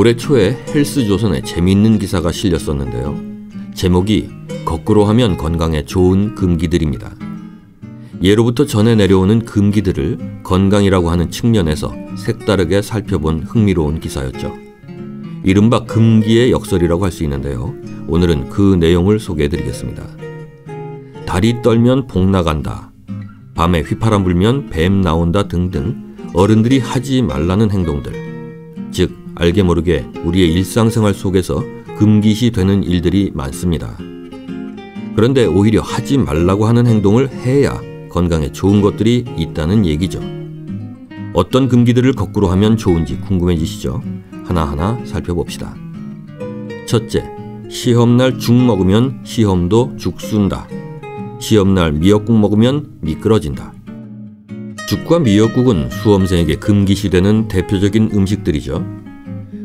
올해 초에 헬스조선에 재미있는 기사가 실렸었는데요. 제목이 거꾸로 하면 건강에 좋은 금기들입니다. 예로부터 전해 내려오는 금기들을 건강이라고 하는 측면에서 색다르게 살펴본 흥미로운 기사였죠. 이른바 금기의 역설이라고 할 수 있는데요. 오늘은 그 내용을 소개해 드리겠습니다. 다리 떨면 복 나간다. 밤에 휘파람 불면 뱀 나온다 등등 어른들이 하지 말라는 행동들. 즉, 알게 모르게 우리의 일상생활 속에서 금기시 되는 일들이 많습니다. 그런데 오히려 하지 말라고 하는 행동을 해야 건강에 좋은 것들이 있다는 얘기죠. 어떤 금기들을 거꾸로 하면 좋은지 궁금해지시죠? 하나하나 살펴봅시다. 첫째, 시험날 죽 먹으면 시험도 죽 쏜다. 시험날 미역국 먹으면 미끄러진다. 죽과 미역국은 수험생에게 금기시되는 대표적인 음식들이죠.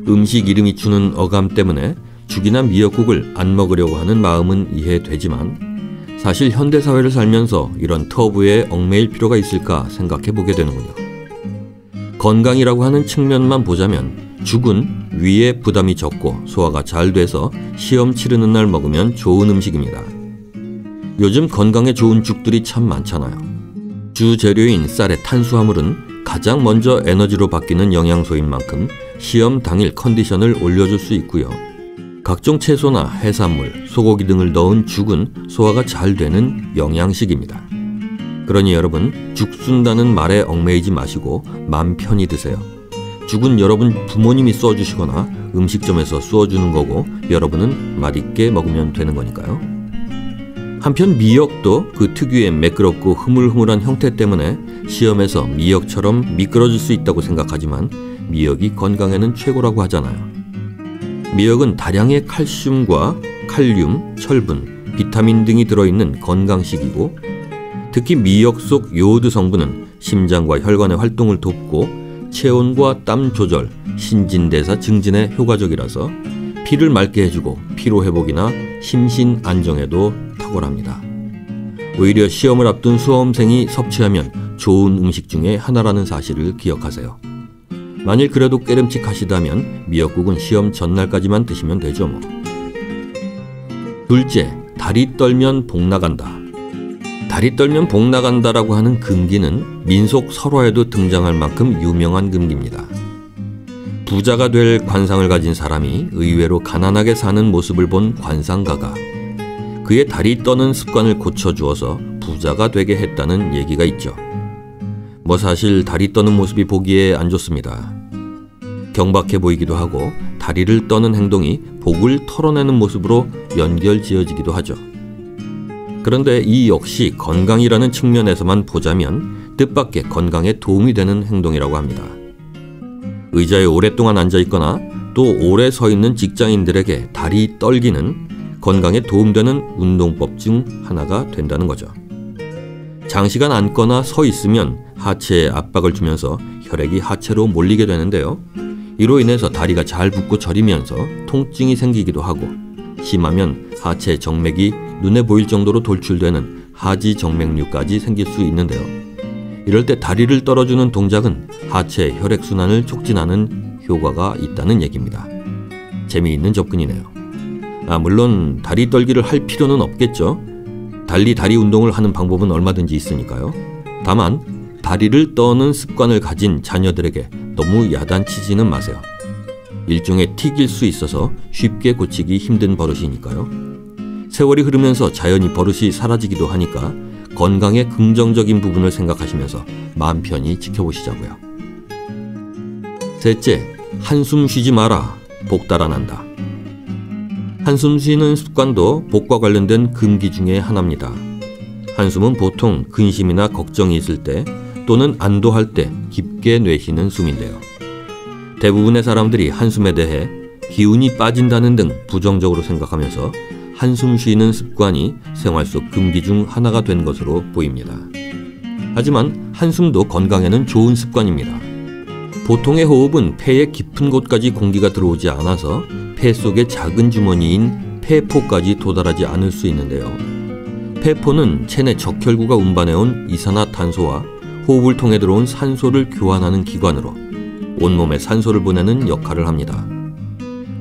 음식 이름이 주는 어감 때문에 죽이나 미역국을 안 먹으려고 하는 마음은 이해되지만 사실 현대 사회를 살면서 이런 터부에 얽매일 필요가 있을까 생각해 보게 되는군요. 건강이라고 하는 측면만 보자면 죽은 위에 부담이 적고 소화가 잘 돼서 시험 치르는 날 먹으면 좋은 음식입니다. 요즘 건강에 좋은 죽들이 참 많잖아요. 주 재료인 쌀의 탄수화물은 가장 먼저 에너지로 바뀌는 영양소인 만큼 시험 당일 컨디션을 올려줄 수 있고요. 각종 채소나 해산물, 소고기 등을 넣은 죽은 소화가 잘 되는 영양식입니다. 그러니 여러분 죽 쓴다는 말에 얽매이지 마시고 맘 편히 드세요. 죽은 여러분 부모님이 써주시거나 음식점에서 쏘주는 거고 여러분은 맛있게 먹으면 되는 거니까요. 한편 미역도 그 특유의 매끄럽고 흐물흐물한 형태 때문에 시험에서 미역처럼 미끄러질 수 있다고 생각하지만 미역이 건강에는 최고라고 하잖아요. 미역은 다량의 칼슘과 칼륨, 철분, 비타민 등이 들어있는 건강식이고 특히 미역 속 요오드 성분은 심장과 혈관의 활동을 돕고 체온과 땀 조절, 신진대사 증진에 효과적이라서 피를 맑게 해주고 피로 회복이나 심신 안정에도 탁월합니다. 오히려 시험을 앞둔 수험생이 섭취하면 좋은 음식 중에 하나라는 사실을 기억하세요. 만일 그래도 깨름칙하시다면 미역국은 시험 전날까지만 드시면 되죠 뭐. 둘째, 다리 떨면 복 나간다. 다리 떨면 복 나간다라고 하는 금기는 민속 설화에도 등장할 만큼 유명한 금기입니다. 부자가 될 관상을 가진 사람이 의외로 가난하게 사는 모습을 본 관상가가 그의 다리 떠는 습관을 고쳐주어서 부자가 되게 했다는 얘기가 있죠. 뭐 사실 다리 떠는 모습이 보기에 안 좋습니다. 경박해 보이기도 하고 다리를 떠는 행동이 복을 털어내는 모습으로 연결 지어지기도 하죠. 그런데 이 역시 건강이라는 측면에서만 보자면 뜻밖의 건강에 도움이 되는 행동이라고 합니다. 의자에 오랫동안 앉아 있거나 또 오래 서 있는 직장인들에게 다리 떨기는 건강에 도움되는 운동법 중 하나가 된다는 거죠. 장시간 앉거나 서 있으면 하체에 압박을 주면서 혈액이 하체로 몰리게 되는데요. 이로 인해서 다리가 잘 붓고 저리면서 통증이 생기기도 하고 심하면 하체 정맥이 눈에 보일 정도로 돌출되는 하지 정맥류까지 생길 수 있는데요. 이럴 때 다리를 떨어주는 동작은 하체 혈액 순환을 촉진하는 효과가 있다는 얘기입니다. 재미있는 접근이네요. 아, 물론 다리 떨기를 할 필요는 없겠죠. 달리 다리 운동을 하는 방법은 얼마든지 있으니까요. 다만 다리를 떠는 습관을 가진 자녀들에게 너무 야단치지는 마세요. 일종의 틱일 수 있어서 쉽게 고치기 힘든 버릇이니까요. 세월이 흐르면서 자연히 버릇이 사라지기도 하니까 건강의 긍정적인 부분을 생각하시면서 마음 편히 지켜보시자고요. 셋째, 한숨 쉬지 마라. 복 달아난다. 한숨 쉬는 습관도 복과 관련된 금기 중의 하나입니다. 한숨은 보통 근심이나 걱정이 있을 때 또는 안도할 때 깊게 내쉬는 숨인데요. 대부분의 사람들이 한숨에 대해 기운이 빠진다는 등 부정적으로 생각하면서 한숨 쉬는 습관이 생활 속 금기 중 하나가 된 것으로 보입니다. 하지만 한숨도 건강에는 좋은 습관입니다. 보통의 호흡은 폐의 깊은 곳까지 공기가 들어오지 않아서 폐 속의 작은 주머니인 폐포까지 도달하지 않을 수 있는데요. 폐포는 체내 적혈구가 운반해온 이산화탄소와 호흡을 통해 들어온 산소를 교환하는 기관으로 온몸에 산소를 보내는 역할을 합니다.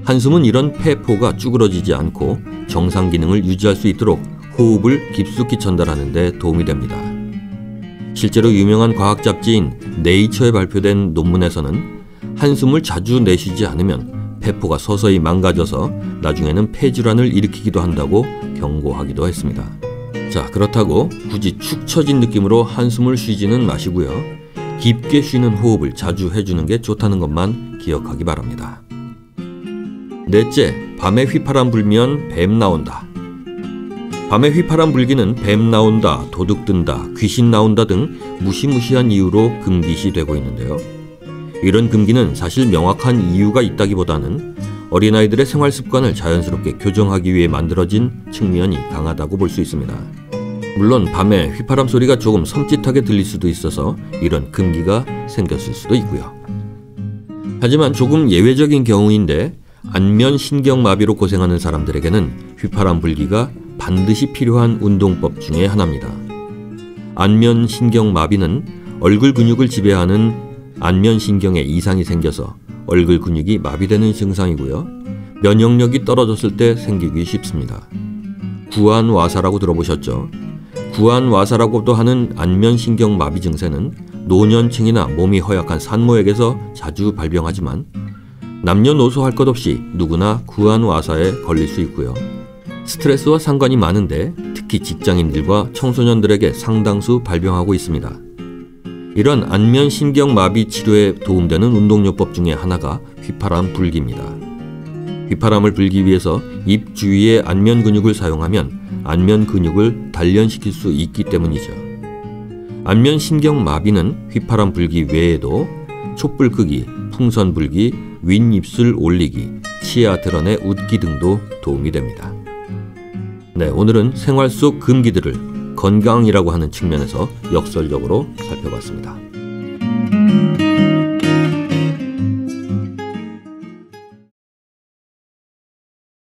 한숨은 이런 폐포가 쭈그러지지 않고 정상 기능을 유지할 수 있도록 호흡을 깊숙이 전달하는 데 도움이 됩니다. 실제로 유명한 과학 잡지인 네이처에 발표된 논문에서는 한숨을 자주 내쉬지 않으면 폐포가 서서히 망가져서 나중에는 폐질환을 일으키기도 한다고 경고하기도 했습니다. 자, 그렇다고 굳이 축 처진 느낌으로 한숨을 쉬지는 마시고요. 깊게 쉬는 호흡을 자주 해주는 게 좋다는 것만 기억하기 바랍니다. 넷째, 밤에 휘파람 불면 뱀 나온다. 밤에 휘파람 불기는 뱀 나온다, 도둑 든다, 귀신 나온다 등 무시무시한 이유로 금기시 되고 있는데요. 이런 금기는 사실 명확한 이유가 있다기보다는 어린아이들의 생활 습관을 자연스럽게 교정하기 위해 만들어진 측면이 강하다고 볼 수 있습니다. 물론 밤에 휘파람 소리가 조금 섬찟하게 들릴 수도 있어서 이런 금기가 생겼을 수도 있고요. 하지만 조금 예외적인 경우인데 안면 신경마비로 고생하는 사람들에게는 휘파람 불기가 반드시 필요한 운동법 중의 하나입니다. 안면 신경마비는 얼굴 근육을 지배하는 안면 신경에 이상이 생겨서 얼굴 근육이 마비되는 증상이고요. 면역력이 떨어졌을 때 생기기 쉽습니다. 구안와사라고 들어보셨죠? 구안와사라고도 하는 안면신경 마비 증세는 노년층이나 몸이 허약한 산모에게서 자주 발병하지만 남녀노소 할 것 없이 누구나 구안와사에 걸릴 수 있고요. 스트레스와 상관이 많은데 특히 직장인들과 청소년들에게 상당수 발병하고 있습니다. 이런 안면신경 마비 치료에 도움되는 운동요법 중에 하나가 휘파람 불기입니다. 휘파람을 불기 위해서 입 주위의 안면 근육을 사용하면 안면 근육을 단련시킬 수 있기 때문이죠. 안면 신경 마비는 휘파람 불기 외에도 촛불 끄기, 풍선 불기, 윗입술 올리기, 치아 드러내 웃기 등도 도움이 됩니다. 네, 오늘은 생활 속 금기들을 건강이라고 하는 측면에서 역설적으로 살펴봤습니다.